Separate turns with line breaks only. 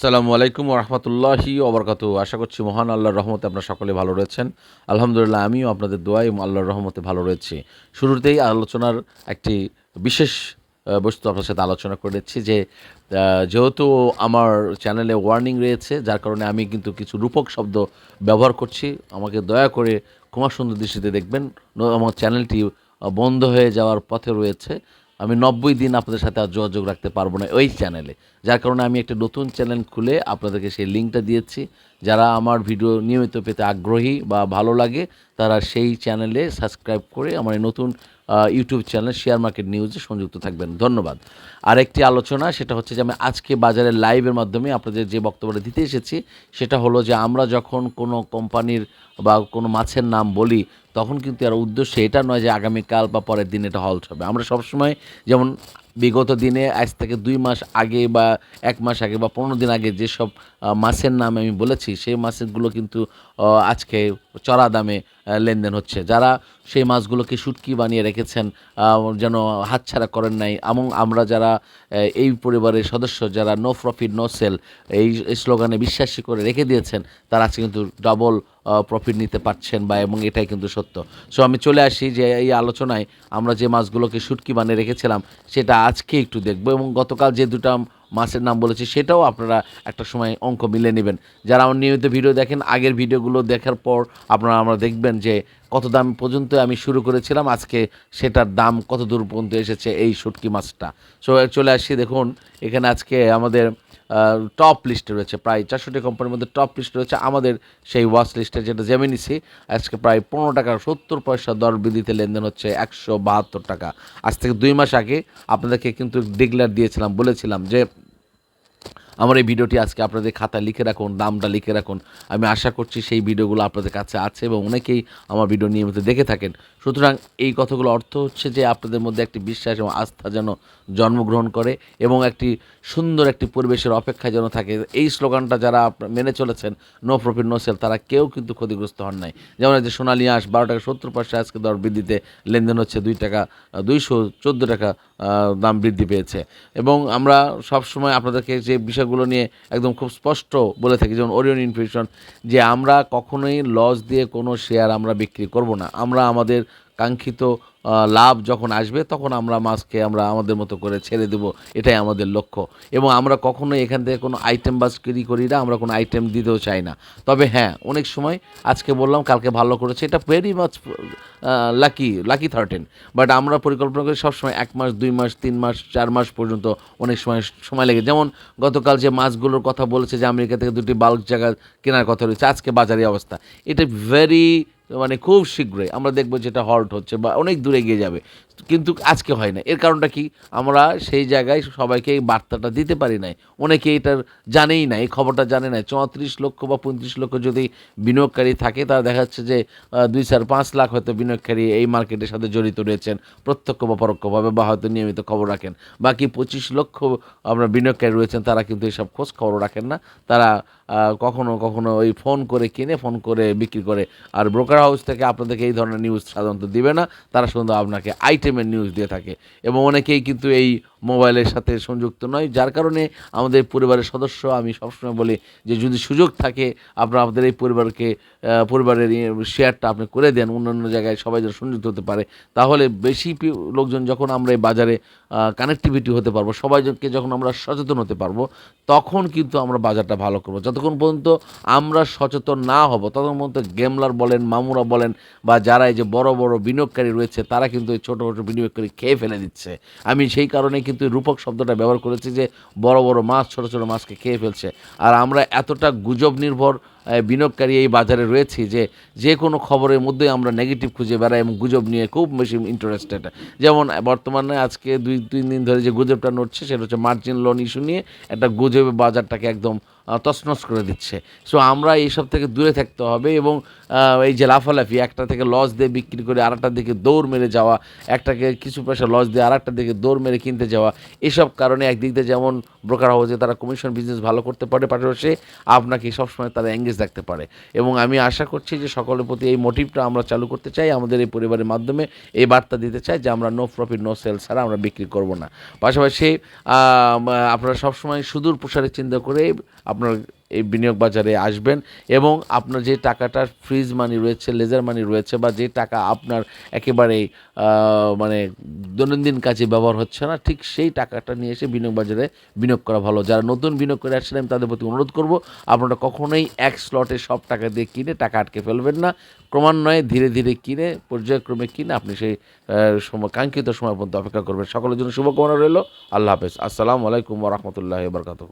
আসসালামু আলাইকুম রহমতুল্লাহি ওবরকাতু আশা করছি মহান আল্লাহর রহমতে আপনারা সকলে ভালো রয়েছেন। আলহামদুলিল্লাহ, আমিও আপনাদের দোয়াই আল্লাহর রহমতে ভালো রয়েছি। শুরুতেই আলোচনার একটি বিশেষ বস্তু আপনার সাথে আলোচনা করেছি যে যেহেতু আমার চ্যানেলে ওয়ার্নিং রয়েছে, যার কারণে আমি কিন্তু কিছু রূপক শব্দ ব্যবহার করছি। আমাকে দয়া করে ক্ষমা সুন্দর দৃষ্টিতে দেখবেন। আমার চ্যানেলটি বন্ধ হয়ে যাওয়ার পথে রয়েছে। আমি নব্বই দিন আপনাদের সাথে আর যোগাযোগ রাখতে পারব না ওই চ্যানেলে যার কারণে আমি একটা নতুন চ্যানেল খুলে আপনাদেরকে সেই লিঙ্কটা দিয়েছি। যারা আমার ভিডিও নিয়মিত পেতে আগ্রহী বা ভালো লাগে, তারা সেই চ্যানেলে সাবস্ক্রাইব করে আমার এই নতুন ইউটিউব চ্যানেল শেয়ার মার্কেট নিউজে সংযুক্ত থাকবেন। ধন্যবাদ। আরেকটি আলোচনা, সেটা হচ্ছে যে আমি আজকে বাজারের লাইভের মাধ্যমে আপনাদের যে বক্তব্যটা দিতে এসেছি, সেটা হলো যে আমরা যখন কোনো কোম্পানির বা কোনো মাছের নাম বলি, তখন কিন্তু এর উদ্দেশ্য এটা নয় যে আগামীকাল বা পরের দিন এটা হল্ট হবে। আমরা সবসময় যেমন বিগত দিনে, আজ থেকে দুই মাস আগে বা এক মাস আগে বা পনেরো দিন আগে যেসব মাছের নাম আমি বলেছি, সেই মাছগুলো কিন্তু আজকে চড়া দামে লেনদেন হচ্ছে। যারা সেই মাছগুলোকে শুটকি বানিয়ে রেখেছেন যেন হাতছাড়া করেন নাই, এবং আমরা যারা এই পরিবারের সদস্য, যারা নো প্রফিট নো সেল এই স্লোগানে বিশ্বাসী করে রেখে দিয়েছেন, তারা আজকে কিন্তু ডবল প্রফিট নিতে পারছেন বা এবং এটাই কিন্তু সত্য। সো আমি চলে আসি যে এই আলোচনায় আমরা যে মাছগুলোকে শুটকি বানিয়ে রেখেছিলাম, সেটা আজকে একটু দেখব এবং গতকাল যে দুটো মাছের নাম বলেছি, সেটাও আপনারা একটা সময় অঙ্ক মিলে নেবেন। যারা আমার নিয়মিত ভিডিও দেখেন, আগের ভিডিওগুলো দেখার পর আপনারা, আমরা দেখবেন যে কত দাম পর্যন্ত আমি শুরু করেছিলাম, আজকে সেটার দাম কত দূর পর্যন্ত এসেছে এই শুটকি মাছটা। সো চলে আসি, দেখুন, এখানে আজকে আমাদের টপ লিস্টে রয়েছে, প্রায় চারশোটি কোম্পানির মধ্যে টপ লিস্টে রয়েছে আমাদের সেই ওয়াচ লিস্টে যেটা জেমিনিসি আজকে প্রায় পনেরো টাকা সত্তর পয়সা দর বৃদ্ধিতে লেনদেন হচ্ছে একশো বাহাত্তর টাকা। আজ থেকে দুই মাস আগে আপনাদেরকে কিন্তু ডিগলার দিয়েছিলাম, বলেছিলাম যে আমার এই ভিডিওটি আজকে আপনাদের খাতায় লিখে রাখুন দামটা লিখে রাখুন। আমি আশা করছি সেই ভিডিওগুলো আপনাদের কাছে আছে এবং অনেকেই আমার ভিডিও নিয়মিত দেখে থাকেন। সুতরাং এই কথাগুলো অর্থ হচ্ছে যে আপনাদের মধ্যে একটি বিশ্বাস এবং আস্থা যেন জন্মগ্রহণ করে এবং একটি সুন্দর একটি পরিবেশের অপেক্ষায় যেন থাকে। এই স্লোগানটা যারা মেনে চলেছেন নো প্রফিট নো সেল তারা কেউ কিন্তু ক্ষতিগ্রস্ত হন নাই। যেমন যে সোনালী আঁশ, বারো টাকা সত্তর পয়সা আজকে দর বৃদ্ধিতে, লেনদেন হচ্ছে দুই টাকা দুইশো চোদ্দ টাকা দাম বৃদ্ধি পেয়েছে। এবং আমরা সব সময় আপনাদেরকে যে বিষয়গুলো নিয়ে একদম খুব স্পষ্ট বলে থাকি। যেমন ওরিয়ন ইনফিউশন যে আমরা কখনোই লস দিয়ে কোনো শেয়ার আমরা বিক্রি করব না। আমরা আমাদের কাঙ্ক্ষিত লাভ যখন আসবে, তখন আমরা মাছকে আমরা আমাদের মতো করে ছেড়ে দেব। এটাই আমাদের লক্ষ্য। এবং আমরা কখনোই এখান থেকে কোনো আইটেম বাসকিরি করি না, আমরা কোনো আইটেম দিতেও চাই না। তবে হ্যাঁ অনেক সময় আজকে বললাম, কালকে ভালো করেছে, এটা very much lucky lucky thirteen but আমরা পরিকল্পনা করি সবসময় এক মাস, দুই মাস, তিন মাস, চার মাস পর্যন্ত অনেক সময় সময় লাগে যেমন গতকাল যে মাছগুলোর কথা বলেছে যে আমেরিকা থেকে দুটি বাল্ক জায়গা কেনার কথা রয়েছে, আজকে বাজারে অবস্থা। এটা ভেরি মানে খুব শীঘ্রই আমরা দেখব যেটা হল্ট হচ্ছে বা অনেক দূরে গিয়ে যাবে। কিন্তু আজকে হয় না। এর কারণটা কি? আমরা সেই জায়গায় সবাইকে এই বার্তাটা দিতে পারি নাই। অনেকে এটার জানেই না এই খবরটা জানে না চৌত্রিশ লক্ষ বা পঁয়ত্রিশ লক্ষ যদি বিনিয়োগকারী থাকে তারা দেখা যাচ্ছে যে দুই চার পাঁচ লাখ হয়তো বিনিয়োগকারী এই মার্কেটের সাথে জড়িত রয়েছেন, প্রত্যক্ষ বা পরোক্ষভাবে বা হয়তো নিয়মিত খবর রাখেন। বাকি পঁচিশ লক্ষ আমরা বিনিয়োগকারী রয়েছেন, তারা কিন্তু এসব খোঁজ খবর রাখেন না। তারা কখনো কখনো ওই ফোন করে কিনে ফোন করে বিক্রি করে। আর ব্রোকার হাউস থেকে আপনাদেরকে এই ধরনের নিউজ সাধারণত দিবে না। তারা শুধু আপনাকে আইটেমের নিউজ দিয়ে থাকে। এবং অনেকেই কিন্তু এই মোবাইলের সাথে সংযুক্ত নয়। যার কারণে আমাদের পরিবারের সদস্য, আমি সবসময় বলি যে, যদি সুযোগ থাকে, আপনারা আমাদের এই পরিবারকে পরিবারের শেয়ারটা আপনি করে দেন, অন্যান্য জায়গায় সবাই যেন সংযুক্ত হতে পারে। তাহলে বেশি লোকজন যখন আমরা এই বাজারে কানেক্টিভিটি হতে পারব, সবাইকে যখন আমরা সচেতন হতে পারব, তখন কিন্তু আমরা বাজারটা ভালো করব। যতক্ষণ পর্যন্ত আমরা সচেতন না হব, ততক্ষণ পর্যন্ত গেমলার বলেন, মামুরা বলেন, বা যারা এই যে বড় বড় বিনিয়োগকারী রয়েছে, তারা কিন্তু এই ছোটো ছোটো বিনিয়োগকারী খেয়ে ফেলে দিচ্ছে। আমি সেই কারণে কিন্তু রূপক শব্দটা ব্যবহার করেছে যে বড় বড় মাছ, ছোট ছোট মাছকে খেয়ে ফেলছে। আর আমরা এতটা গুজব নির্ভর বিনিয়োগকারী এই বাজারে রয়েছি যে যে কোনো খবরের মধ্যেই আমরা নেগেটিভ খুঁজে বেড়াই এবং গুজব নিয়ে খুব বেশি ইন্টারেস্টেড যেমন বর্তমানে আজকে দুই, তিন দিন ধরে যে গুজবটা নড়ছে, সেটা হচ্ছে মার্জিন লোন ইস্যু নিয়ে একটা গুজবে বাজারটাকে একদম তছনছ করে দিচ্ছে। সো আমরা এইসব থেকে দূরে থাকতে হবে এবং এই যে লাফালাফি, একটা থেকে লস দিয়ে বিক্রি করে আরেকটার দিকে দৌড় মেরে যাওয়া, একটাকে কিছু পয়সা লস দিয়ে আরেকটার দিকে দৌড় মেরে কিনতে যাওয়া, এসব কারণে একদিক দিয়ে যেমন ব্রোকার হাউসে তারা কমিশন বিজনেস ভালো করতে পারে, পাশাপাশি আপনাকে সবসময় তারা এঙ্গেজ রাখতে পারে। এবং আমি আশা করছি যে সকলের প্রতি এই মোটিভটা আমরা চালু করতে চাই, আমাদের এই পরিবারের মাধ্যমে এই বার্তা দিতে চাই যে আমরা নো প্রফিট নো সেল ছাড়া আমরা বিক্রি করব না। পাশাপাশি আপনারা সবসময় সুদূর প্রসারের চিন্তা করে আপনার এই বিনিয়োগ বাজারে আসবেন এবং আপনার যে টাকাটার ফ্রিজ মানি রয়েছে লেজার মানি রয়েছে বা যে টাকা আপনার একেবারেই মানে দৈনন্দিন কাজে ব্যবহার হচ্ছে না, ঠিক সেই টাকাটা নিয়ে এসে বিনিয়োগ বাজারে বিনিয়োগ করা ভালো। যারা নতুন বিনিয়োগ করে আসছেন, আমি তাদের প্রতি অনুরোধ করব, আপনারা কখনোই এক স্লটে সব টাকা দিয়ে কিনে টাকা আটকে ফেলবেন না। ক্রমান্বয়ে ধীরে ধীরে কিনে, পর্যায়ক্রমে কিনে আপনি সেই সময়, কাঙ্ক্ষিত সময় পর্যন্ত অপেক্ষা করবেন। সকলের জন্য শুভকামনা রইল। আল্লাহ হাফেজ। আসসালামু আলাইকুম রহমতুল্লাহ বরকাত